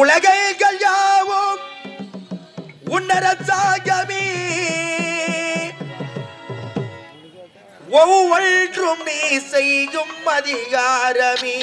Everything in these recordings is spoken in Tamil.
உலகைகள் யாவும் உன்னரசாகமே ஒவ்வொன்றும் நீ செய்யும் அதிகாரமே.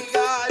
God.